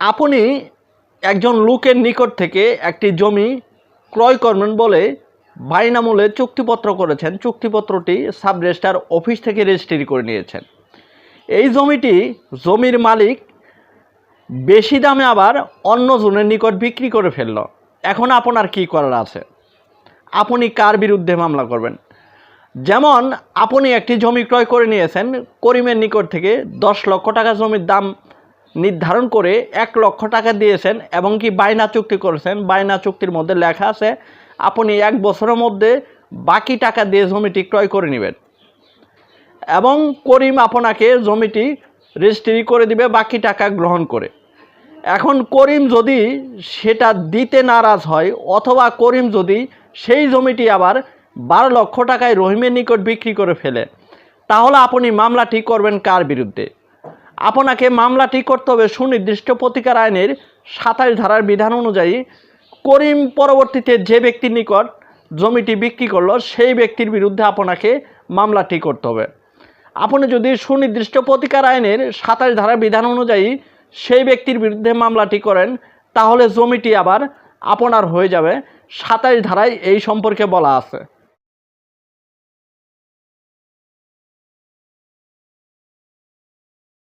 আপনি একজন লোকের নিকট থেকে একটি জমি ক্রয় করবেন বলে বাইনামূলে চুক্তিপত্র করেছেন। চুক্তিপত্রটি সাব রেজিস্ট্রার অফিস থেকে রেজিস্ট্রি করে নিয়েছেন। এই জমিটি জমির মালিক বেশি দামে আবার অন্য জনের নিকট বিক্রি করে ফেলল। এখন আপনার কি করার আছে? আপনি কার বিরুদ্ধে মামলা করবেন? যেমন আপনি একটি জমি ক্রয় করে নিয়েছেন, করিমের নিকট থেকে দশ লক্ষ টাকা জমির দাম নির্ধারণ করে এক লক্ষ টাকা দিয়েছেন এবং কি বায়না চুক্তি করেছেন। বায়না চুক্তির মধ্যে লেখা আছে, আপনি এক বছরের মধ্যে বাকি টাকা দিয়ে জমিটি ক্রয় করে নেবেন এবং করিম আপনাকে জমিটি রেজিস্ট্রি করে দিবে বাকি টাকা গ্রহণ করে। এখন করিম যদি সেটা দিতে নারাজ হয় অথবা করিম যদি সেই জমিটি আবার বারো লক্ষ টাকায় রহিমের নিকট বিক্রি করে ফেলে, তাহলে আপনি মামলাটি করবেন কার বিরুদ্ধে? আপনাকে মামলাটি করতে হবে সুনির্দিষ্ট প্রতিকার আইনের সাতাশ ধারার বিধান অনুযায়ী। করিম পরবর্তীতে যে ব্যক্তির নিকট জমিটি বিক্রি করল, সেই ব্যক্তির বিরুদ্ধে আপনাকে মামলাটি করতে হবে। আপনি যদি সুনির্দিষ্ট প্রতিকার আইনের সাতাশ ধারার বিধান অনুযায়ী সেই ব্যক্তির বিরুদ্ধে মামলাটি করেন, তাহলে জমিটি আবার আপনার হয়ে যাবে। সাতাশ ধারায় এই সম্পর্কে বলা আছে।